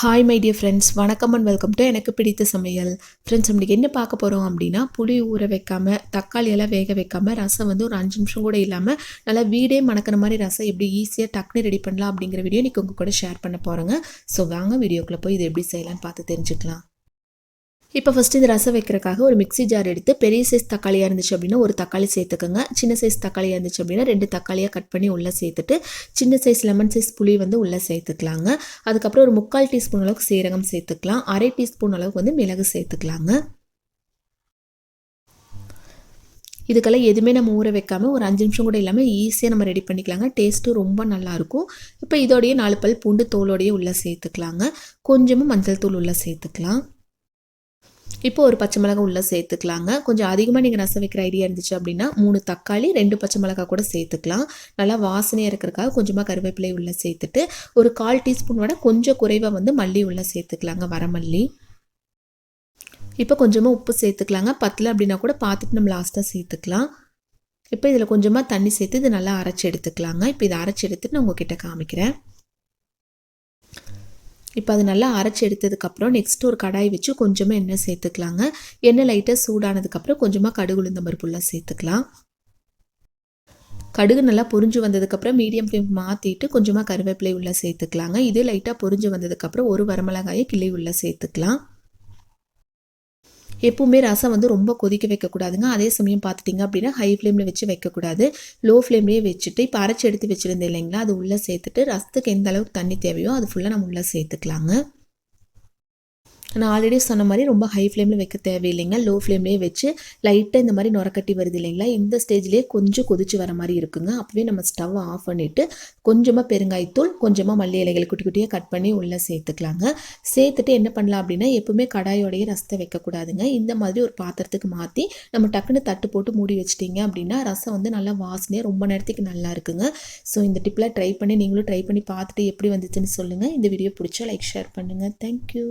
Hi my dear friends வணக்கம் and welcome to எனக்கு பிடித்த சமையல். ஃப்ரெண்ட்ஸ் நம்மளுக்கு என்ன பார்க்க போகிறோம் அப்படின்னா புளி ஊற வைக்காமல் தக்காளி எல்லாம் வேக வைக்காமல் ரசம் வந்து ஒரு அஞ்சு நிமிஷம் கூட இல்லாமல் நல்லா வீடே மணக்கிற மாதிரி ரசம் எப்படி ஈஸியாக டக்குனு ரெடி பண்ணலாம் அப்படிங்கிற வீடியோ இன்றைக்கி உங்கள் கூட ஷேர் பண்ண போகிறேங்க ஸோ வாங்க வீடியோக்குள்ளே போய் இது எப்படி செய்யலாம்னு பார்த்து தெரிஞ்சுக்கலாம். இப்போ ஃபஸ்ட்டு இந்த ரசம் வைக்கிறக்காக ஒரு மிக்ஸி ஜார் எடுத்து பெரிய சைஸ் தக்காளியாக இருந்துச்சு அப்படின்னா ஒரு தக்காளி சேர்த்துக்கோங்க. சின்ன சைஸ் தக்காளியாக இருந்துச்சு அப்படின்னா ரெண்டு தக்காளியாக கட் பண்ணி உள்ளே சேர்த்துட்டு சின்ன சைஸ் லெமன் சைஸ் புளி வந்து உள்ளே சேர்த்துக்கலாங்க. அதுக்கப்புறம் ஒரு முக்கால் டீஸ்பூன் அளவுக்கு சீரகம் சேர்த்துக்கலாம். அரை டீஸ்பூன் அளவுக்கு வந்து மிளகு சேர்த்துக்கலாங்க. இதுக்கெல்லாம் எதுவுமே நம்ம ஊற வைக்காமல் ஒரு அஞ்சு நிமிஷம் கூட இல்லாமல் ஈஸியாக நம்ம ரெடி பண்ணிக்கலாங்க. டேஸ்ட்டும் ரொம்ப நல்லாயிருக்கும் இப்போ இதோடைய நாலு பல் பூண்டு தோலோடையே உள்ளே சேர்த்துக்கலாங்க. கொஞ்சமாக மஞ்சள் தூள் உள்ளே சேர்த்துக்கலாம். இப்போ ஒரு பச்சை மிளகா உள்ளே சேர்த்துக்கலாங்க. கொஞ்சம் அதிகமாக நீங்கள் ரசம் வைக்கிற ஐடியா இருந்துச்சு அப்படின்னா மூணு தக்காளி ரெண்டு பச்சை மிளகா கூட சேர்த்துக்கலாம். நல்லா வாசனையாக இருக்கிறக்காக கொஞ்சமாக கருவேப்பிலை உள்ளே சேர்த்துட்டு ஒரு கால் டீஸ்பூன் விட கொஞ்சம் குறைவாக வந்து மல்லி உள்ளே சேர்த்துக்கலாங்க வரமல்லி. இப்போ கொஞ்சமாக உப்பு சேர்த்துக்கலாங்க. பத்தில் அப்படின்னா கூட பார்த்துட்டு நம்ம லாஸ்ட்டாக சேர்த்துக்கலாம். இப்போ இதில் கொஞ்சமாக தண்ணி சேர்த்து இது நல்லா அரைச்சி எடுத்துக்கலாங்க. இப்போ இதை அரைச்சி எடுத்துட்டு நான் உங்ககிட்ட காமிக்கிறேன். இப்போ அது நல்லா அரைச்சி எடுத்ததுக்கப்புறம் நெக்ஸ்ட் ஒரு கடாய் வச்சு கொஞ்சமாக எண்ணெய் சேர்த்துக்கலாங்க. எண்ணெய் லைட்டாக சூடானதுக்கப்புறம் கொஞ்சமாக கடுகு உளுந்த பருப்புலாம் சேர்த்துக்கலாம். கடுகு நல்லா பொரிஞ்சு வந்ததுக்கப்புறம் மீடியம் ஃப்ளேம் மாற்றிட்டு கொஞ்சமாக கருவேப்பிலை உள்ளே சேர்த்துக்கலாங்க. இது லைட்டாக பொரிஞ்சு வந்ததுக்கப்புறம் ஒரு வரமிளகாயை கிளி உள்ளே சேர்த்துக்கலாம். எப்பவுமே ரசம் வந்து ரொம்ப கொதிக்க வைக்கக்கூடாதுங்க. அதே சமயம் பார்த்துட்டிங்க அப்படின்னா ஹை ஃப்ளேமில் வச்சு வைக்கக்கூடாது. லோ ஃப்ளேம்லேயே வச்சுட்டு இப்போ அரைச்சி எடுத்து வச்சுருந்தேன் இல்லைங்களா அது உள்ளே சேர்த்துட்டு ரசத்துக்கு எந்த அளவுக்கு தண்ணி தேவையோ அது ஃபுல்லாக நம்ம உள்ளே சேர்த்துக்கலாங்க. நான் ஆல்ரெடி சொன்ன மாதிரி ரொம்ப ஹை ஃப்ளேமில் வைக்க தேவையில்லைங்க. லோ ஃப்ளேம்லேயே வச்சு லைட்டாக இந்த மாதிரி நுரக்கட்டி வருது இல்லைங்களா? இந்த ஸ்டேஜ்லேயே கொஞ்சம் கொதிச்சு வர மாதிரி இருக்குங்க. அப்போவே நம்ம ஸ்டவ் ஆஃப் பண்ணிவிட்டு கொஞ்சமாக பெருங்காய்த்தூள் கொஞ்சமாக மல்லி இலைகள் குட்டி குட்டியாக கட் பண்ணி உள்ளே சேர்த்துக்கலாங்க. சேர்த்துட்டு என்ன பண்ணலாம் அப்படின்னா எப்பவுமே கடாயோடைய ரசத்தை வைக்கக்கூடாதுங்க இந்த மாதிரி ஒரு பாத்திரத்துக்கு மாற்றி நம்ம டக்குன்னு தட்டு போட்டு மூடி வச்சிட்டிங்க அப்படின்னா ரசம் வந்து நல்லா வாசனையாக ரொம்ப நேரத்துக்கு நல்லா இருக்குங்க. ஸோ இந்த டிப்பில் ட்ரை பண்ணி நீங்களும் ட்ரை பண்ணி பார்த்துட்டு எப்படி வந்துச்சுன்னு சொல்லுங்கள் இந்த வீடியோ பிடிச்சா லைக் ஷேர் பண்ணுங்கள் தேங்க்யூ